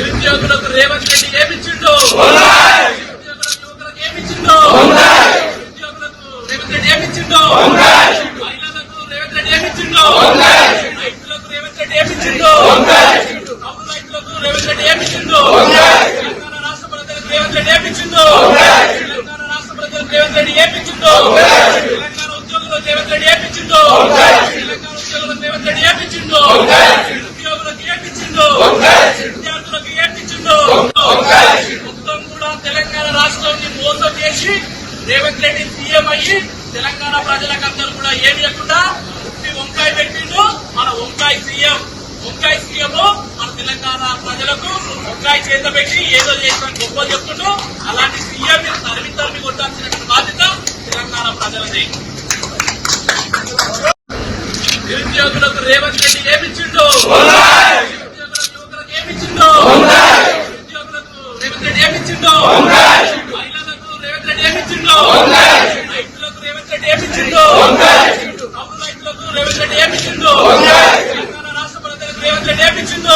నిరుద్యోగులకు రేవంత్ రెడ్డి ఏమిచ్చిండు? యువకులకు ఏమిచ్చిండు? నిరుద్యోగులకు రేవంత్ రెడ్డి ఏమిచ్చిండు? మహిళలకు రేవంత్ రెడ్డి ఏమిచ్చిండు? రైతులకు రేవంత్ రెడ్డి ఏమిచ్చిండు? కౌలు రైతులకు రేవంత్ రెడ్డి ఏమిచ్చిండు? తెలంగాణ రాష్ట్ర ప్రజలకు రేవంత్ రెడ్డి ఏమిచ్చిండు? తెలంగాణ రాష్ట్ర ప్రజలకు రేవంత్ రెడ్డి ఏమిచ్చిండు? తెలంగాణ ఉద్యోగులకు రేవంత్ రెడ్డి ఏమిచ్చిండు తెలంగాణ ఉద్యోగులకు రేవంత్ రెడ్డి ఏమిచ్చిండు నిరుద్యోగులకు ఏమిచ్చిండు విద్యార్థులకు మొత్తం కూడా తెలంగాణ రాష్ట్రాన్ని మోసం చేసి రేవంత్ రెడ్డి సీఎం అయ్యి తెలంగాణ ప్రజలకందరూ కూడా ఏమి లేకుండా ఉత్తి వంకాయ పెట్టిండు మన వంకాయ సీఎం. వంకాయ సీఎం మన తెలంగాణ ప్రజలకు వంకాయ చేత పెట్టి ఏదో చేసిన గొప్ప చెప్తుండు. అలాంటి సీఎం తరిమి తరిమి కొట్టాల్సిన బాధ్యత తెలంగాణ ప్రజలది. నిరుద్యోగులకు రేవంత్ రెడ్డి ఏమిచ్చిండు నిరుద్యోగులకు యువకులకు ఏమిచ్చిండు నిరుద్యోగులకు రేవంత్ రెడ్డి ఏమిచ్చిండు మహిళలకు రేవంత్ రెడ్డి ఏమిచ్చిండు రైతులకు రేవంత్ రెడ్డి ఏమిచ్చిండు కౌలు రైతులకు రేవంత్ రెడ్డి ఏమిచ్చిండు తెలంగాణ రాష్ట్ర ప్రజలకు రేవంత్ రెడ్డి ఏమిచ్చిండు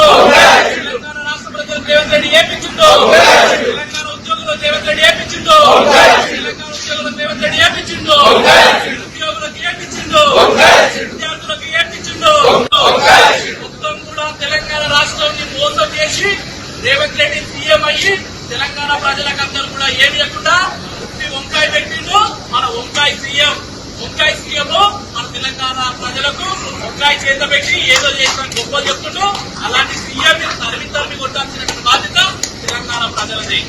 తెలంగాణ రాష్ట్ర ప్రజలకు రేవంత్ రెడ్డి ఏమిచ్చిండు తెలంగాణ ఉద్యోగులకు రేవంత్ రెడ్డి ఏమిచ్చిండు తెలంగాణ ఉద్యోగులకు రేవంత్ రెడ్డి ఏమిచ్చిండు నిరుద్యోగులకు ఏమిచ్చిండు విద్యార్థులకు ఏమిచ్చిండు మొత్తం కూడా తెలంగాణ రాష్ట్రాన్ని మోసం చేసి రేవంత్ రెడ్డి సీఎం అయ్యి తెలంగాణ ప్రజలకందరూ కూడా ఏమి లేకుండా వంకాయ పెట్టిండు మన వంకాయ సీఎం వంకాయ సీఎం మన తెలంగాణ ప్రజలకు వంకాయ చేత పెట్టి ఏదో చేసిన గొప్ప చెప్తుండు అలాంటి సీఎం తరిమి తరిమి కొట్టాల్సిన బాధ్యత తెలంగాణ ప్రజలదే.